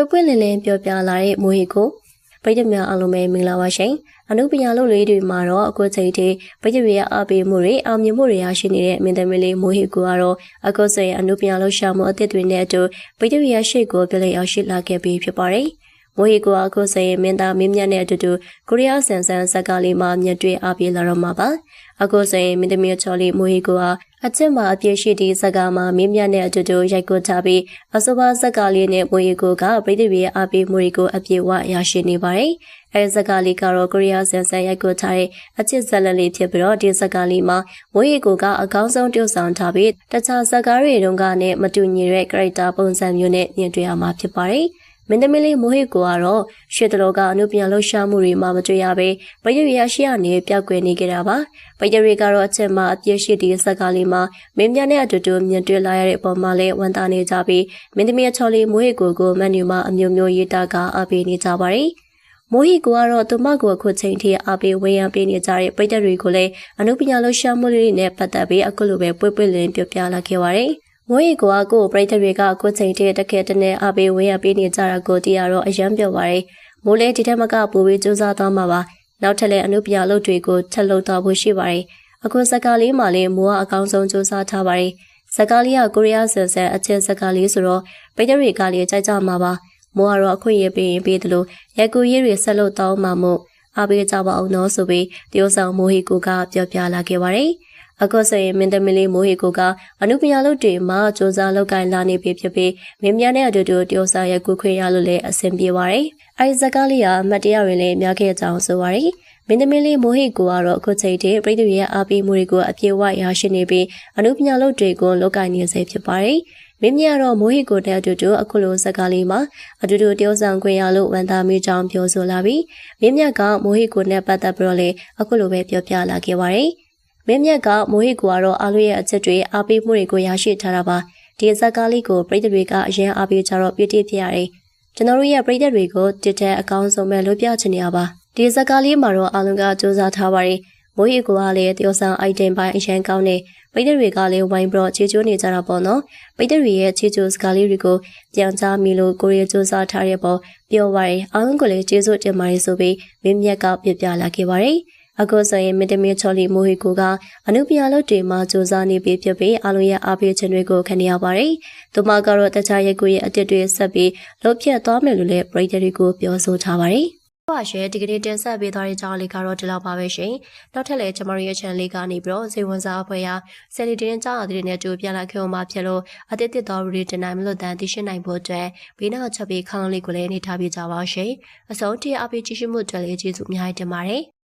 ပွပွလင်းလင်းပြောပြလာတဲ့မိုဟီကိုပရိသတ်များအားလုံးပဲမင်္ဂလာပါရှင်အနုပညာလုပ်လေးတွေမှာတော့အခုချိန်ထိပရိသတ်တွေရဲ့အားပေးမှုတွေအောင်မြင်မှုတွေရရှိနေတဲ့မင်းသမီးလေးမိုဟီကိုကတော့အခုဆိုရင်အနုပညာလုပ်ရှာမှုအသစ်တွေနဲ့အတူပရိသတ်တွေရဲ့ရှေ့ကိုပြည့်လျက်ရောက်ရှိလာခဲ့ပြီးဖြစ်ပါတယ် မိုဟီကိုအခုဆိုရင်မင်းသားမင်းမြတ်နဲ့အတူတူကိုရီးယားဆန်ဆန်ဇက်ကားလေးမှာမြတ်တွေ့အားပေးလာတော့မှာပါအခုဆိုရင်မင်းသမီးချော်လေးမိုဟီကိုဟာအချစ်မှာအပြည့်ရှိသည့်ဇက်ကားမှာမင်းမြတ်နဲ့အတူတူရိုက်ကူထားပြီးအဆိုပါဇက်ကားလေးနဲ့မိုဟီကိုကပရိသတ်တွေရဲ့အားပေးမှုတွေကိုအပြည့်ဝရရှိနေပါတယ်အဲဇက်ကားလေးကတော့ကိုရီးယားဆန်ဆန်ရိုက်ကူထားတဲ့အချစ်ဇက်လက်လေးဖြစ်ပြီးတော့ဒီဇက်ကားလေးမှာမိုဟီကိုကအကောင်းဆုံးတည်ဆောင်ထားပြီးတခြားဇက်ကားတွေတုန်းကနဲ့မတူညီတဲ့ character ပုံစံမျိုးနဲ့မြင်တွေ့ရမှာဖြစ်ပါတယ် မင်းသမီးလေးမိုဟစ်ကိုကတော့ရှေ့တလောကအနုပညာလှူရှာမှုတွေမှမတွေ့ရပဲပရိရရှိရနေပျောက်ကွယ်နေကြတာပါပရိရကတော့အချက်မှအပြည့်ရှိတဲ့ဇက်ကားလေးမှာမင်းမြနဲ့အတူတူမြင်တွေ့လာရတဲ့အပေါ်မှာလည်းဝန်တာနေကြပြီးမင်းသမီးအချော်လေးမိုဟစ်ကိုကိုမန်နူမှာအမျိုးမျိုးရေးတာကအပေးနေကြပါတယ်မိုဟီကိုကတော့သူမကိုအခုချိန်ထိအပေးဝေယံပေးနေကြတဲ့ပြည်သက်တွေကိုလည်းအနုပညာလှူရှာမှုတွေနဲ့ပတ်သက်ပြီးအခုလိုပဲပွေ့ပွေ့လင်းပြပြလာခဲ့ပါတယ်။ မိုးရီကိုကကိုပရိသတ်တွေကကိုချိန်တည်းတက်ခဲ့တဲ့အားပေးဝေးရပေးနေကြတာကိုသိရတော့အယံပြောပါရယ်မိုးလဲဒီထက်မကပိုပြီးစူးစမ်းသွားမှာပါနောက်ထပ်လည်းအနုပညာလုပ်တွေကိုထပ်လုပ်သွားဖို့ရှိပါရယ်အခုစကားလေးမှလည်းမိုးကအကောင်းဆုံးစူးစမ်းထားပါရယ်စကားလေးကကိုရီးယားဆန်ဆန်အချက်စကားလေးဆိုတော့ပရိသတ်တွေကလည်းကြိုက်ကြမှာပါမိုးကတော့အခွင့်အရေးပေးရင်ပေးတယ်လို့ရက်ကူရေးတွေဆက်လုပ်တော့မှမို့အားပေးကြပါအောင်နော်ဆိုပြီးတရုတ်ဆောင်မိုဟီကိုကပြောပြလာခဲ့ပါတယ်။ အခုဆိုရင်မင်းသမီးလေးမိုးဟီကိုကအနုပညာလုပ်တွေမှာစူးစမ်းလုပ်ကိုင်လာနေပြီဖြစ်ပြီးမင်းများနဲ့အတူတူတရုတ်ဆောင်ရဲ့ကုခွင့်ရလို့လည်းအဆင်ပြေပါတယ်။အဲဒီဇာတ်ကားလေးကအမတ်တရားတွေလည်းများခဲ့ကြအောင်ဆိုပါရယ်။မင်းသမီးလေးမိုဟီကိုကတော့အခုချိန်ထိပြည်သူရဲ့အားပေးမှုတွေကိုအပြည့်အဝရရှိနေပြီးအနုပညာလုပ်တွေကိုလုပ်ကိုင်နေစေဖြစ်ပါတယ်။မင်းမြကတော့မိုဟီကိုတဲ့အတူတူအခုလိုဇက်ကားလေးမှာအတူတူတယောက်ဆောင်ခွင့်ရလို့ဝန်သားမိကြောင်းပြောဆိုလာပြီးမင်းမြကမိုဟီကိုနဲ့ပတ်သက်ပြီးတော့လေအခုလိုပဲပြောပြလာခဲ့ပါတယ်။ မင်းမြက်ကမိုဟစ်ကိုကတော့အားလုံးရဲ့အချက်တွေအားပေးမှုတွေကိုရရှိထားတာပါဒီဇက်ကားလေးကိုပြည်သူတွေကအရင်အားပေးကြတော့ပြည့်တည်ဖြစ်ရတယ်ကျွန်တော်တို့ရဲ့ပြည်သူတွေကိုတစ်ထက်အကောင်းဆုံးပဲလို့ပြချင်နေရပါဒီဇက်ကားလေးမှာတော့အားလုံးကစူးစမ်းထားပါတယ်မိုးရီကိုကလည်းတယောက်ဆောင် item ပိုင်းအရန်ကောင်းနေပိတ်တဲ့တွေကလည်းဝိုင်းဘရော့ချေချိုးနေကြတာပေါ့နော်ပိတ်တဲ့တွေရဲ့ချေချိုးစကားလေးတွေကိုပြန်ကြားမိလို့ကိုရီးယားစူးစမ်းထားတဲ့ပေါ်ပြောပါရယ်အားလုံးကိုလည်းကျေးဇူးတင်ပါတယ်ဆိုပြီးမင်းမြက်ကပြပြလာခဲ့ပါတယ် အခုဆိုရင်မင်းသမီးချော်လီမိုဟီကိုကအနုပညာလုပ်တွေမှာစူးစမ်းနေပြီဖြစ်ပြီးအလုံးရဲ့အားပေးခြင်းတွေကိုခံရပါတယ်။သူမကတော့တခြားရက်ကိုရဲ့အတစ်တွေဆက်ပြီးလှုပ်ဖြတ်သွားမယ်လို့လည်းပရိသတ်တွေကိုပြောဆိုထားပါတယ်။ပါရှယ်ဒီကနေ့တင်ဆက်ပေးသွားတဲ့ကြောင်းလေးကတော့ဒီလောက်ပါပဲရှင်။နောက်ထပ်လည်းကျမတို့ရဲ့ channel လေးကနေပြီးတော့စေဝန်စားအဖွဲ့ရာဆယ်လီတင်းကြောင်းအသစ်တွေနဲ့တူပြန်လာခဲ့အောင်မှာဖြစ်လို့အသစ်တစ်တော်ရီတင်နိုင်မလို့တန်သိရှိနိုင်ဖို့အတွက်ဘေးနောက်ချက်ပြီးခေါင်းလေးကိုလည်းနေထားပြကြပါရှင်။အဆုံးထိအပိကြည့်ရှုမှုအတွက်လည်းကျေးဇူးအများကြီးတင်ပါတယ်။